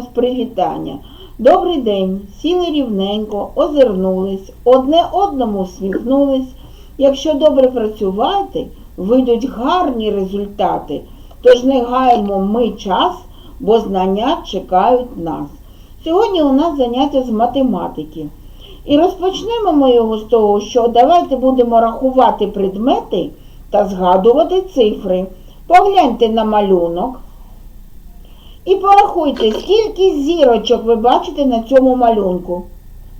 з привітання. Добрий день, сіли рівненько, озирнулись, одне одному всміхнулись. Якщо добре працювати, вийдуть гарні результати. Тож не гаємо ми час, бо знання чекають нас. Сьогодні у нас заняття з математики. І розпочнемо ми його з того, що давайте будемо рахувати предмети та згадувати цифри. Погляньте на малюнок. І порахуйте, скільки зірочок ви бачите на цьому малюнку.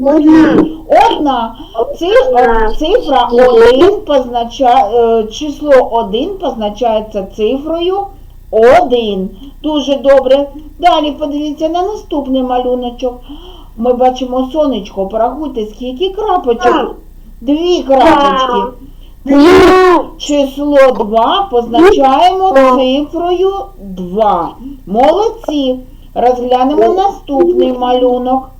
Одна. Одна Ци- е, цифра 1 позначає, число 1 позначається цифрою 1. Дуже добре. Далі подивіться на наступний малюночок. Ми бачимо сонечко. Порахуйте, скільки крапочок. Дві крапочки. Число 2 позначаємо цифрою 2. Молодці. Розглянемо наступний малюнок.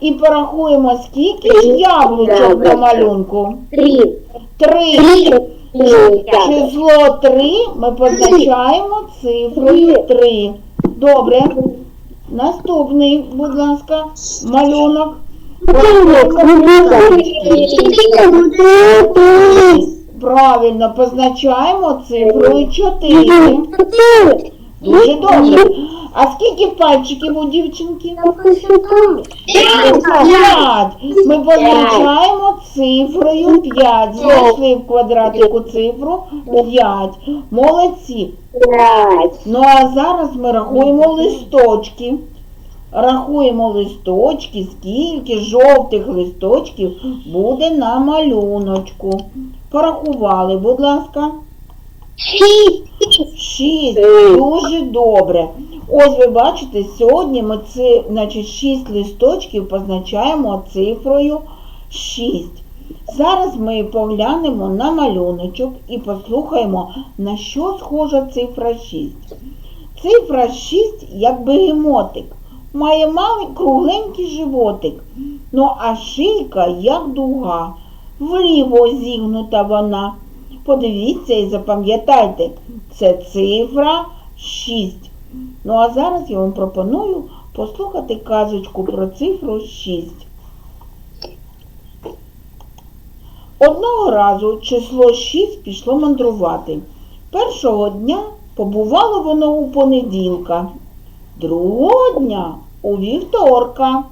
І порахуємо, скільки ж яблучок на малюнку. Три. Три. Число 3 ми позначаємо цифрою 3. Добре. Наступний, будь ласка, малюнок. Правильно, позначаємо цифрою 4. Дуже добре. А скільки пальчиків у дівчинки? П'ять. Ми позначаємо цифрою 5. Знайшли в квадратику цифру 5. Молодці. Ну а зараз ми рахуємо листочки. Рахуємо листочки, скільки жовтих листочків буде на малюночку. Порахували, будь ласка. Шість. Дуже добре. Ось ви бачите, сьогодні ми це, значить, шість листочків позначаємо цифрою 6. Зараз ми поглянемо на малюночок і послухаємо, на що схожа цифра 6. Цифра 6 як бегемотик. Має малий кругленький животик. Ну а шийка як дуга. Вліво зігнута вона. Подивіться і запам'ятайте, це цифра 6. Ну а зараз я вам пропоную послухати казочку про цифру 6. Одного разу число 6 пішло мандрувати. Першого дня побувало воно у понеділка, другого дня у вівторка,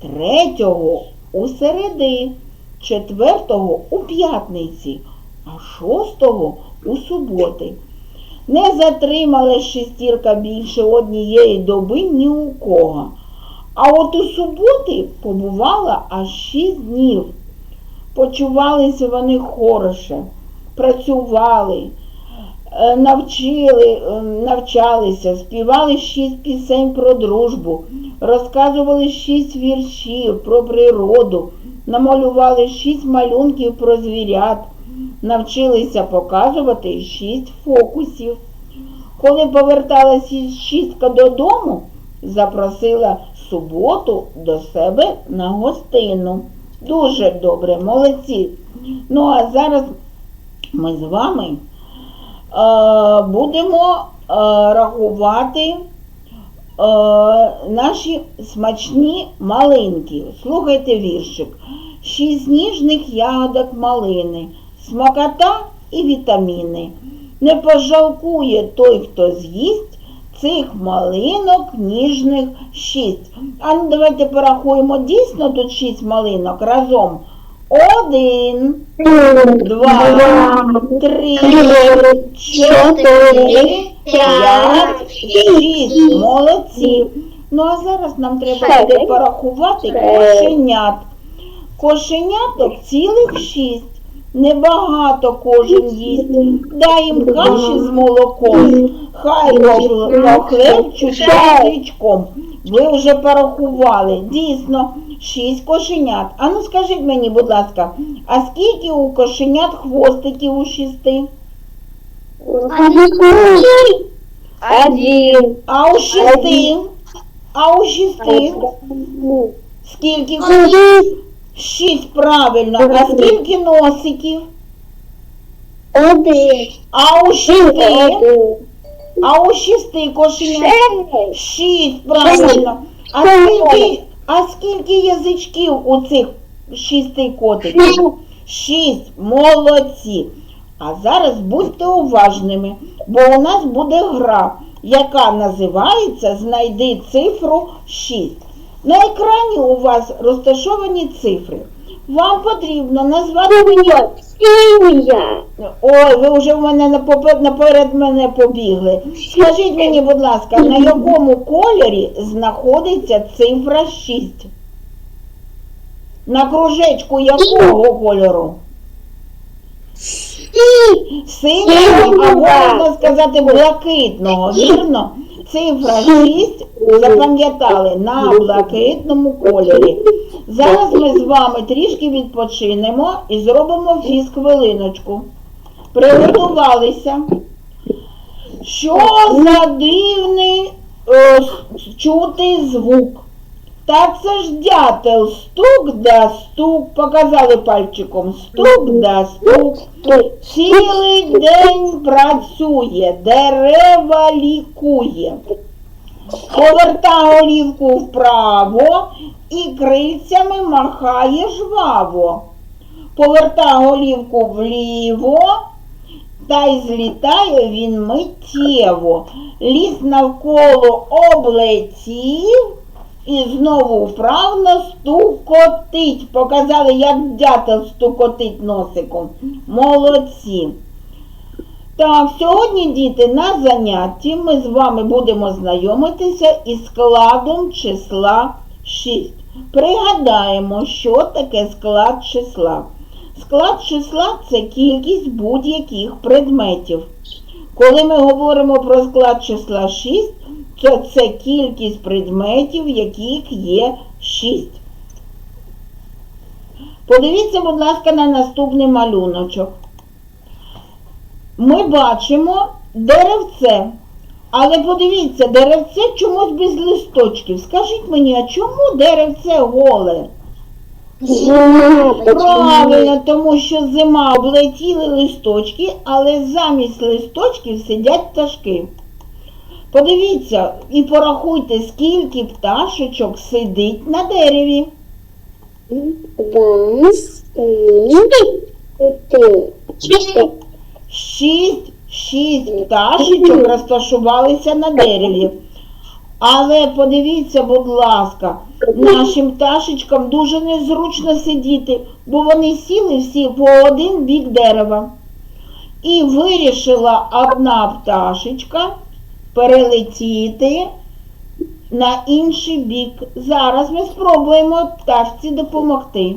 третього у середи, четвертого у п'ятниці, а шостого у суботи. Не затримала шестірка більше однієї доби ні у кого. А от у суботи побувала аж шість днів. Почувалися вони хороше, працювали, е, навчили, навчалися, співали шість пісень про дружбу, розказували шість віршів про природу, намалювали шість малюнків про звірят, навчилися показувати шість фокусів. Коли поверталася шістка додому, запросила суботу до себе на гостину. Дуже добре, молодці. Ну а зараз ми з вами е, будемо е, рахувати наші смачні малинки. Слухайте віршик. Шість ніжних ягодок малини, смакота і вітаміни. Не пожалкує той, хто з'їсть цих малинок ніжних шість. А ну давайте порахуємо дійсно тут шість малинок разом. Один, два, три, чотири, п'ять, шість. Молодці. Ну а зараз нам треба буде порахувати кошенят. Кошеняток цілих шість. Небагато кожен їсть. Дай їм каші з молоком. Хай похлебчуть яблучком. Ви вже порахували. Дійсно, шість кошенят. А ну скажіть мені, будь ласка, а скільки у кошенят хвостиків у шести? Один. А у шести? А у шести? Скільки? Шість, правильно. А скільки носиків? Один. А у шести? А у шести кошенят шість, правильно. А скільки, а скільки язичків у цих шести котиків? Шість. Молодці. А зараз будьте уважними, бо у нас буде гра, яка називається Знайди цифру 6. На екрані у вас розташовані цифри. Вам потрібно назвати мені. Синя. Ой, ви вже в мене напопе- наперед мене побігли. Скажіть мені, будь ласка, на якому кольорі знаходиться цифра 6? На кружечку якого кольору? Синього або можна сказати блакитного, вірно? Цифра 6 запам'ятали на блакитному кольорі. Зараз ми з вами трішки відпочинемо і зробимо фізхвилиночку. Приготувалися. Що за дивний е, с- чути звук? Та це ж дятел, стук да стук, показали пальчиком, стук да стук. Цілий день працює, дерева лікує. Поверта голівку вправо і крильцями махає жваво. Поверта голівку вліво, та й злітає він миттєво. Ліс навколо облетів і знову вправно стукотить. Показали, як дятел стукотить носиком. Молодці. Так, сьогодні, діти, на занятті ми з вами будемо знайомитися із складом числа 6. Пригадаємо, що таке склад числа. Склад числа це кількість будь-яких предметів. Коли ми говоримо про склад числа 6, то це кількість предметів, яких є 6. Подивіться, будь ласка, на наступний малюночок. Ми бачимо деревце. Але подивіться, деревце чомусь без листочків. Скажіть мені, а чому деревце голе? Зима. Правильно, тому що зима облетіли листочки, але замість листочків сидять пташки. Подивіться і порахуйте, скільки пташечок сидить на дереві. Раз, три, чотири. Шість, шість пташечок розташувалися на дереві. Але подивіться, будь ласка, нашим пташечкам дуже незручно сидіти, бо вони сіли всі по один бік дерева. І вирішила одна пташечка перелетіти на інший бік. Зараз ми спробуємо пташці допомогти.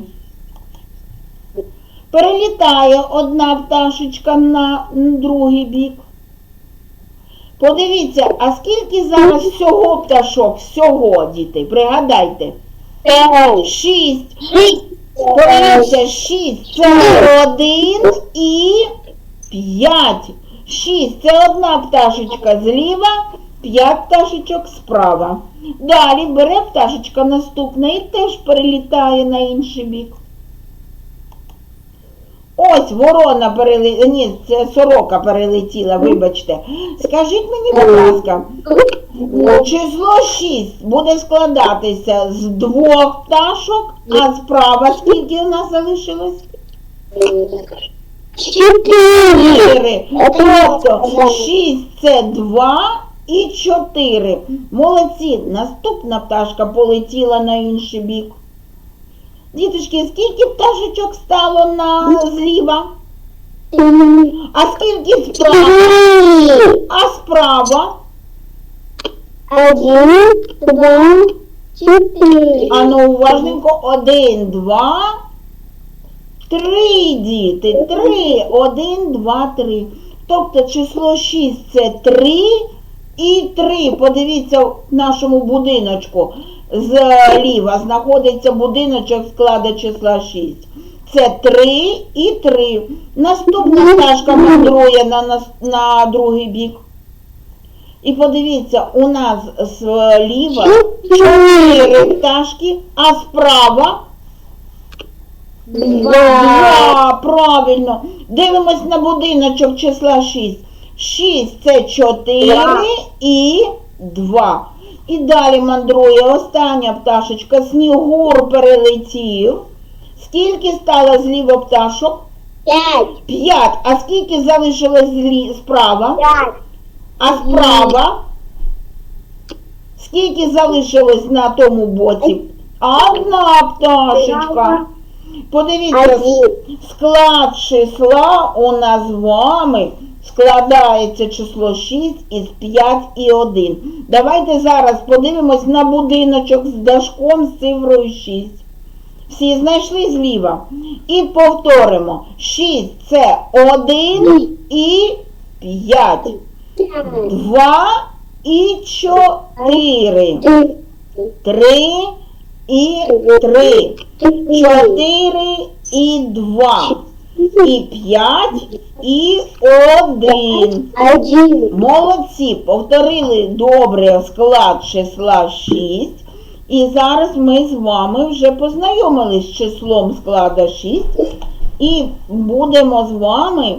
Перелітає одна пташечка на другий бік. Подивіться, а скільки зараз всього пташок? Всього, діти, пригадайте. Шість. Шість. Подивіться, шість. Це один і п'ять. Шість. Це одна пташечка зліва, п'ять пташечок справа. Далі бере пташечка наступна і теж перелітає на інший бік. Ось ворона перелетіла, ні, це сорока перелетіла, вибачте. Скажіть мені, будь ласка, число 6 буде складатися з двох пташок, а справа скільки у нас залишилось? Чотири. 4. Тобто 6 це 2 і 4. Молодці. Наступна пташка полетіла на інший бік. Діточки, скільки пташечок стало на зліва? А скільки справа? А справа? Один, два, чотири. Ану, уважненько. Один, два, три, діти. Три. Один, два, три. Тобто число 6 це 3 і 3. Подивіться в нашому будиночку. Зліва знаходиться будиночок складу числа 6. Це 3 і 3. Наступна пташка мандрує на, нас- на другий бік. І подивіться, у нас зліва чотири пташки, а справа Два. два. Правильно. Дивимось на будиночок числа 6. 6 це 4 і 2. І далі мандрує остання пташечка. Снігур перелетів. Скільки стало зліва пташок? П'ять. 5. А скільки залишилось злі... справа? П'ять. А справа? Скільки залишилось на тому боці? Одна пташечка. Подивіться, склад числа у нас з вами складається число 6 із 5 і 1. Давайте зараз подивимось на будиночок з дашком з цифрою 6. Всі знайшли зліва. І повторимо. 6 це 1 і 5. 2 і 4. 3 і 3. 4 і 2. І 5 і 1. Один. Молодці, повторили добре склад числа 6. І зараз ми з вами вже познайомились з числом склада 6. І будемо з вами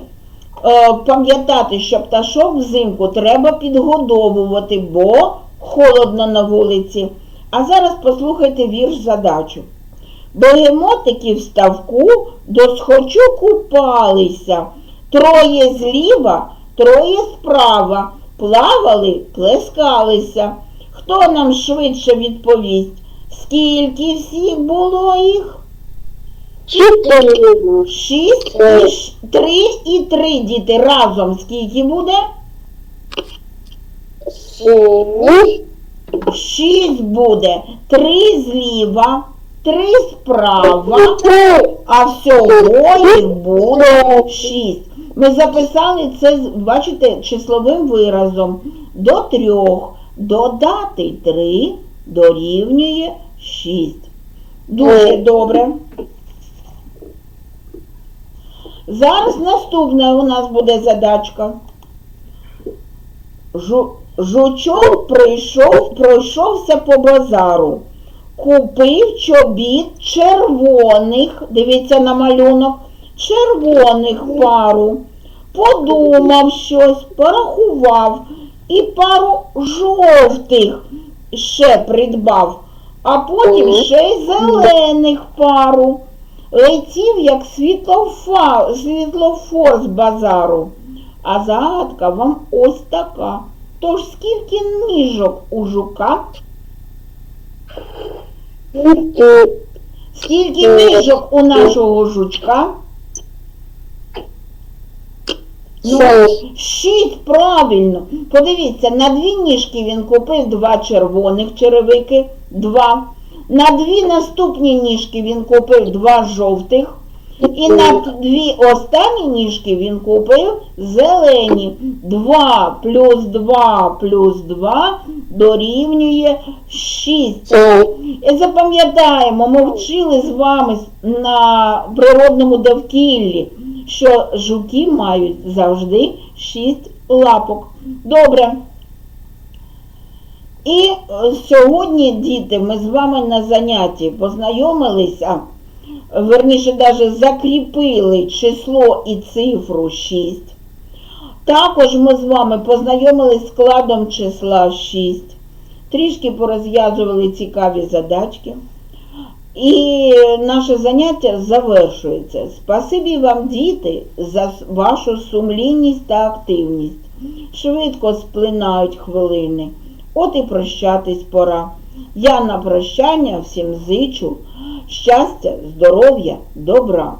е, пам'ятати, що пташок взимку треба підгодовувати, бо холодно на вулиці. А зараз послухайте вірш задачу. Бегемотики в ставку до схочу купалися. Троє зліва, троє справа. Плавали, плескалися. Хто нам швидше відповість? Скільки всіх було їх? Чотири. Шість і ш- три і три діти разом. Скільки буде? Сім. Шість буде. Три зліва, три справа. А всього їх буде 6. Ми записали це, бачите, числовим виразом. До трьох додати 3 дорівнює 6. Дуже добре. Зараз наступна у нас буде задачка. Жучок прийшов, пройшовся по базару. Купив чобіт червоних, дивіться на малюнок, червоних пару. Подумав щось, порахував і пару жовтих ще придбав, а потім ще й зелених пару. Летів, як світлофа, світлофор з базару. А загадка вам ось така. Тож скільки ніжок у жука? Три. Скільки ніжок у нашого жучка? Ну, шість, правильно. Подивіться, на дві ніжки він купив два червоних черевики, два. На дві наступні ніжки він купив два жовтих. І на дві останні ніжки він купив зелені. 2 плюс 2 плюс 2 дорівнює 6. І запам'ятаємо, ми вчили з вами на природному довкіллі, що жуки мають завжди 6 лапок. Добре. І сьогодні, діти, ми з вами на занятті познайомилися, верніше навіть закріпили число і цифру 6. Також ми з вами познайомились з складом числа 6 трішки порозв'язували цікаві задачки. І наше заняття завершується. Спасибі вам, діти, за вашу сумлінність та активність. Швидко сплинають хвилини. От і прощатись пора. Я на прощання всім зичу щастя, здоров'я, добра.